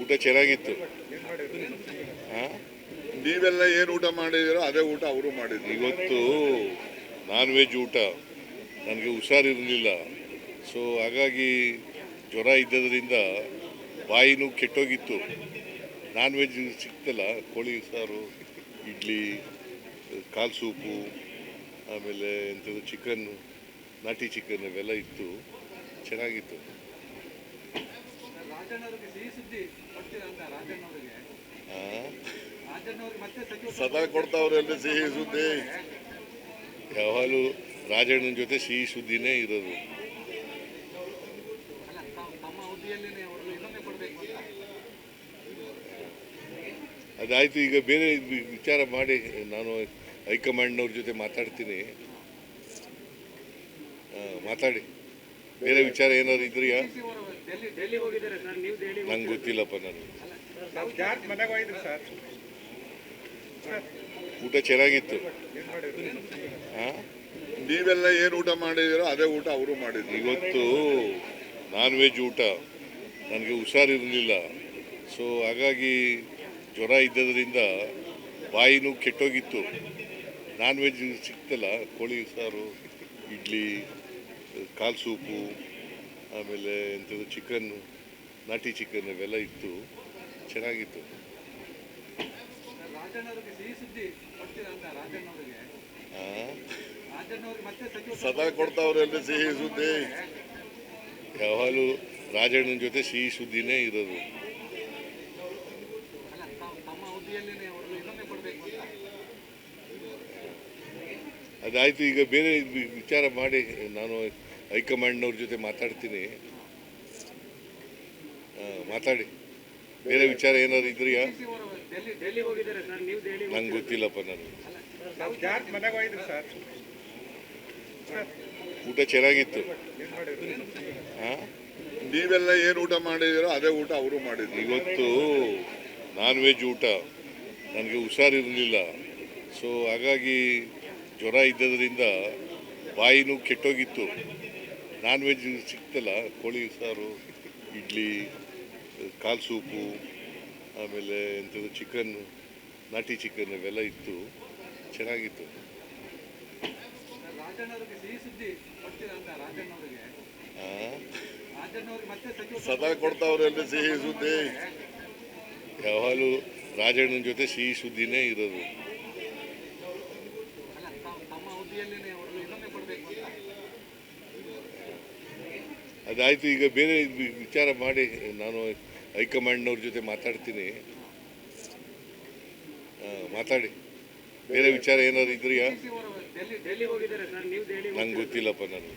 ಊಟ ಚೆನ್ನಾಗಿತ್ತು. ನೀವೆಲ್ಲ ಏನು ಊಟ ಮಾಡಿದಿರೋ ಅದೇ ಊಟ ಅವರು ಮಾಡಿದ್ರು. ಇವತ್ತು ನಾನ್ ವೆಜ್ ಊಟ. ನನಗೆ ಹುಷಾರಿರಲಿಲ್ಲ. ಸೊ ಹಾಗಾಗಿ ಜ್ವರ ಇದ್ದದ್ರಿಂದ ಬಾಯಿನೂ ಕೆಟ್ಟೋಗಿತ್ತು. ನಾನ್ ವೆಜ್ ಸಿಕ್ತಲ್ಲ ಕೋಳಿ ಸಾರು ಇಡ್ಲಿ ಕಾಲು ಸೂಪು ಆಮೇಲೆ ಎಂಥದ್ದು ಚಿಕನ್ ನಾಟಿ ಚಿಕನ್ ಇವೆಲ್ಲ ಇತ್ತು. ಚೆನ್ನಾಗಿತ್ತು. ಸದಾ ಕೊಡ್ತಾವ್ರಲ್ಲ ಸಿಹಿ ಸುದ್ದಿ. ಯಾವಾಗಲೂ ರಾಜಣ್ಣನ ಜೊತೆ ಸಿಹಿ ಸುದ್ದಿನೇ ಇರೋದು. ಅದಾಯ್ತು ಈಗ ಬೇರೆ ವಿಚಾರ ಮಾಡಿ. ನಾನು ಹೈಕಮಾಂಡ್ನವ್ರ ಜೊತೆ ಮಾತಾಡ್ತೀನಿ. ಆ, ಮಾತಾಡಿ. ಬೇರೆ ವಿಚಾರ ಏನಾದ್ರು ಇದ್ರಿಯಾ? ಸಿ ಡೆಲ್ಲಿ ಡೆಲ್ಲಿ ಸರ್ ನೀವು ಡೆಲ್ಲಿ ನಂಗೆ ಗೊತ್ತಿಲ್ಲಪ್ಪ ನಾನು ಊಟ ಚೆನ್ನಾಗಿತ್ತು. ಆ? ನೀವೆಲ್ಲ ಏನು ಊಟ ಮಾಡಿದಿರೋ ಅದೇ ಊಟ ಅವರು ಮಾಡಿದ್ರು. ಇವತ್ತು ನಾನ್ ವೆಜ್ ಊಟ. ನನಗೆ ಹುಷಾರಿರಲಿಲ್ಲ. ಸೊ ಹಾಗಾಗಿ ಜ್ವರ ಇದ್ದದ್ರಿಂದ ಬಾಯಿನೂ ಕೆಟ್ಟೋಗಿತ್ತು. ನಾನ್ ವೆಜ್ ಸಿಕ್ತಲ್ಲ ಕೋಳಿ ಸಾರು ಇಡ್ಲಿ ಕಾಲು ಸೂಪು. ಆಮೇಲೆ ಎಂಥದ್ದು ಚಿಕನ್ನು ನಾಟಿ ಚಿಕನ್ ಇವೆಲ್ಲ ಇತ್ತು. ಚೆನ್ನಾಗಿತ್ತು. ಸದಾ ಕೊಡ್ತಾವ್ರೆ ಕೊಡ್ತಾವ್ರಲ್ಲ ಸಿಹಿ ಸುದ್ದಿ. ಯಾವಾಗಲೂ ರಾಜಣ್ಣನ ಜೊತೆ ಸಿಹಿ ಸುದ್ದಿನೇ ಇರೋದು. ಅಲ್ಲ ಅದಾಯ್ತು ಈಗ ಬೇರೆ ವಿಚಾರ ಮಾಡಿ. ನಾನು ಹೈಕಮಾಂಡ್ನವ್ರ ಜೊತೆ ಮಾತಾಡ್ತೀನಿ. ಮಾತಾಡಿ. ಬೇರೆ ವಿಚಾರ ಏನಾದ್ರು ಇದ್ರಿಯಾ? ನಂಗೆ ಗೊತ್ತಿಲ್ಲಪ್ಪ ನಾನು ಊಟ ಚೆನ್ನಾಗಿತ್ತು? ನೀವೆಲ್ಲ ಏನು ಊಟ ಮಾಡಿದಿರೋ ಅದೇ ಊಟ ಅವರು ಮಾಡಿದ್ರು. ಇವತ್ತು ನಾನ್ ವೆಜ್ ಊಟ. ನನಗೆ ಹುಷಾರಿರಲಿಲ್ಲ. ಸೊ ಹಾಗಾಗಿ ಜ್ವರ ಇದ್ದದ್ರಿಂದ ಬಾಯಿನೂ ಕೆಟ್ಟೋಗಿತ್ತು. ನಾನ್ ವೆಜ್ ಸಿಕ್ತಲ್ಲ ಕೋಳಿ ಸಾರು ಇಡ್ಲಿ ಕಾಲು ಸೂಪು ಆಮೇಲೆ ಎಂಥದ್ದು ಚಿಕನ್ ನಾಟಿ ಚಿಕನ್ ಇವೆಲ್ಲ ಇತ್ತು. ಚೆನ್ನಾಗಿತ್ತು. ಸದಾ ಕೊಡ್ತಾವ್ರಲ್ಲ ಸಿಹಿ ಸುದ್ದಿ. ಯಾವಾಗಲೂ ರಾಜಣ್ಣನ ಜೊತೆ ಸಿಹಿ ಸುದ್ದಿನೇ ಇರೋದು. ಅದಾಯ್ತು ಈಗ ಬೇರೆ ವಿಚಾರ ಮಾಡಿ ನಾನು ಹೈಕಮಾಂಡ್ನವ್ರ ಜೊತೆ ಮಾತಾಡ್ತೀನಿ. ಮಾತಾಡಿ. ಬೇರೆ ವಿಚಾರ ಏನಾದ್ರು ಇದ್ರಿಯಾ? ನಂಗೆ ಗೊತ್ತಿಲ್ಲಪ್ಪ ನನಗೆ